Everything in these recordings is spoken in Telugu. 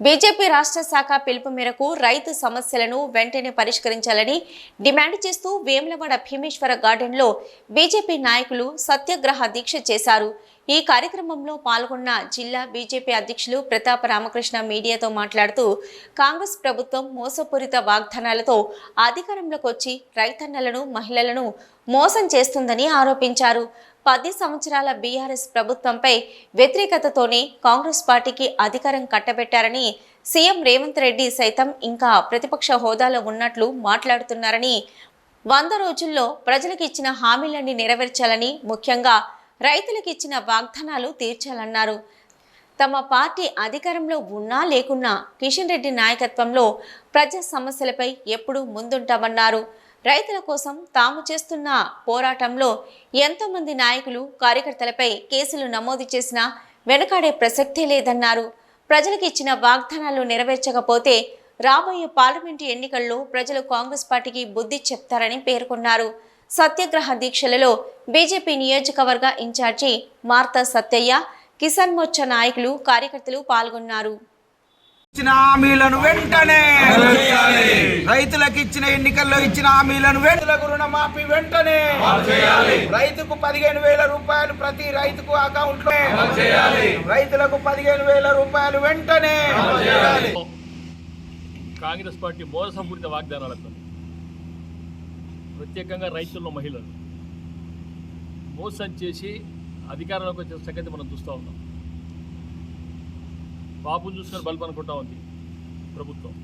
బీజేపీ రాష్ట్ర శాఖ పిలుపు మేరకు రైతు సమస్యలను వెంటనే పరిష్కరించాలని డిమాండ్ చేస్తూ వేములవాడ భీమేశ్వర గార్డెన్లో బీజేపీ నాయకులు సత్యాగ్రహ దీక్ష చేశారు. ఈ కార్యక్రమంలో పాల్గొన్న జిల్లా బీజేపీ అధ్యక్షులు ప్రతాప రామకృష్ణ మీడియాతో మాట్లాడుతూ కాంగ్రెస్ ప్రభుత్వం మోసపూరిత వాగ్దానాలతో అధికారంలోకి వచ్చి రైతన్నలను మహిళలను మోసం చేస్తుందని ఆరోపించారు. పది సంవత్సరాల బీఆర్ఎస్ ప్రభుత్వంపై వ్యతిరేకతతోనే కాంగ్రెస్ పార్టీకి అధికారం కట్టబెట్టారని సీఎం రేవంత్ రెడ్డి సైతం ఇంకా ప్రతిపక్ష హోదాలో ఉన్నట్లు మాట్లాడుతున్నారని వంద రోజుల్లో ప్రజలకు ఇచ్చిన హామీలన్నీ నెరవేర్చాలని ముఖ్యంగా రైతులకు ఇచ్చిన వాగ్దానాలు తీర్చాలన్నారు. తమ పార్టీ అధికారంలో ఉన్నా లేకున్నా కిషన్ రెడ్డి నాయకత్వంలో ప్రజా సమస్యలపై ఎప్పుడూ ముందుంటామన్నారు. రైతుల కోసం తాము చేస్తున్న పోరాటంలో ఎంతోమంది నాయకులు కార్యకర్తలపై కేసులు నమోదు చేసినా వెనకాడే ప్రసక్తే లేదన్నారు. ప్రజలకు ఇచ్చిన వాగ్దానాలు నెరవేర్చకపోతే రాబోయే పార్లమెంటు ఎన్నికల్లో ప్రజలు కాంగ్రెస్ పార్టీకి బుద్ధి చెప్తారని పేర్కొన్నారు. సత్యాగ్రహ దీక్షలలో బీజేపీ నియోజకవర్గ ఇన్ఛార్జి మార్తా సత్తయ్య కిసాన్ మోర్చా నాయకులు కార్యకర్తలు పాల్గొన్నారు. హామీలను వెంటనే రైతులకు ఇచ్చిన ఎన్నికల్లో ఇచ్చిన హామీలను రైతులకు రుణమాఫీ వెంటనే రైతుకు పదిహేను వేల రూపాయలు ప్రతి రైతుకు అకౌంట్లో రైతులకు పదిహేను వేల రూపాయలు వెంటనే. కాంగ్రెస్ పార్టీ మోసపూరిత వాగ్దానాలతో ప్రత్యేకంగా రైతుల్లో మహిళలు మోసం చేసి అధికారంలోకి వచ్చిన సంగతి మనం చూస్తూ ఉన్నాం. బాబుని చూసుకొని బల్బు అనుకుంటా ఉంది ప్రభుత్వం.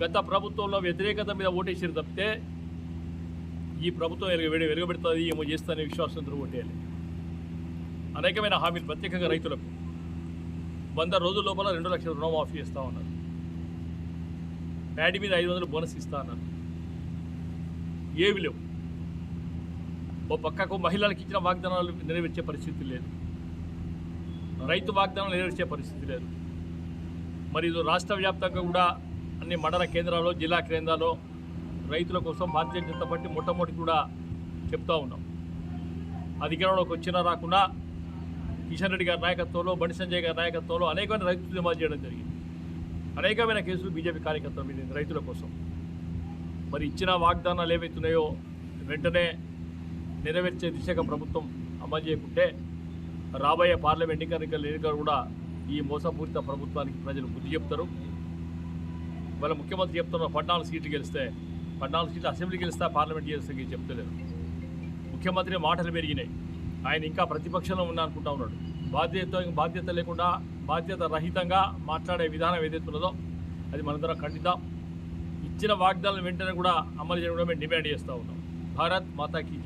గత ప్రభుత్వంలో వ్యతిరేకత మీద ఓటేసారు తప్పితే ఈ ప్రభుత్వం వెలుగు వెలుగబెడుతుంది ఏమో చేస్తానే విశ్వాసంతో ఓటేయాలి. అనేకమైన హామీలు ప్రత్యేకంగా రైతులకు. వంద రోజుల లోపల రెండు లక్షల రుణమాఫీ ఇస్తా ఉన్నారు. ప్యాడీ మీద ఐదు వందలు బోనస్ ఇస్తా అన్నారు ఏవి లేవు. ఓ పక్కకు మహిళలకు ఇచ్చిన వాగ్దానాలు నెరవేర్చే పరిస్థితి లేదు. రైతు వాగ్దానాలు నెరవేర్చే పరిస్థితి లేదు. మరి రాష్ట్ర వ్యాప్తంగా కూడా అన్ని మండల కేంద్రాల్లో జిల్లా కేంద్రాల్లో రైతుల కోసం భారతీయ జనతా పార్టీ మొట్టమొదటి కూడా చెప్తా ఉన్నాం. అధికారంలోకి వచ్చినా రాకుండా కిషన్ రెడ్డి గారి నాయకత్వంలో బండి సంజయ్ గారి నాయకత్వంలో అనేకమైన రైతు ఉద్యమాలు చేయడం జరిగింది. అనేకమైన కేసులు బీజేపీ కార్యకర్తల మీద రైతుల కోసం. మరి ఇచ్చిన వాగ్దానాలు ఏవైతున్నాయో వెంటనే నెరవేర్చే దిశగా ప్రభుత్వం అమలు చేయకుంటే రాబోయే పార్లమెంట్ ఎన్నికల ఎన్నికలు కూడా ఈ మోసపూరిత ప్రభుత్వానికి ప్రజలు బుద్ధి చెప్తారు. వాళ్ళ ముఖ్యమంత్రి చెప్తున్న పద్నాలుగు సీట్లు గెలిస్తే పద్నాలుగు సీట్లు అసెంబ్లీ గెలిస్తే పార్లమెంట్ గెలిస్తే చెప్తలేరు ముఖ్యమంత్రి మాటలు పెరిగినాయి. ఆయన ఇంకా ప్రతిపక్షంలో ఉన్నా అనుకుంటా ఉన్నాడు. బాధ్యత బాధ్యత లేకుండా బాధ్యత రహితంగా మాట్లాడే విధానం ఏదైతే ఉన్నదో అది మనందరం ఖండిద్దాం. ఇచ్చిన వాగ్దానం వెంటనే కూడా అమలు చేయడం మేము డిమాండ్ చేస్తూ ఉన్నాం. భారత్ మాతాకి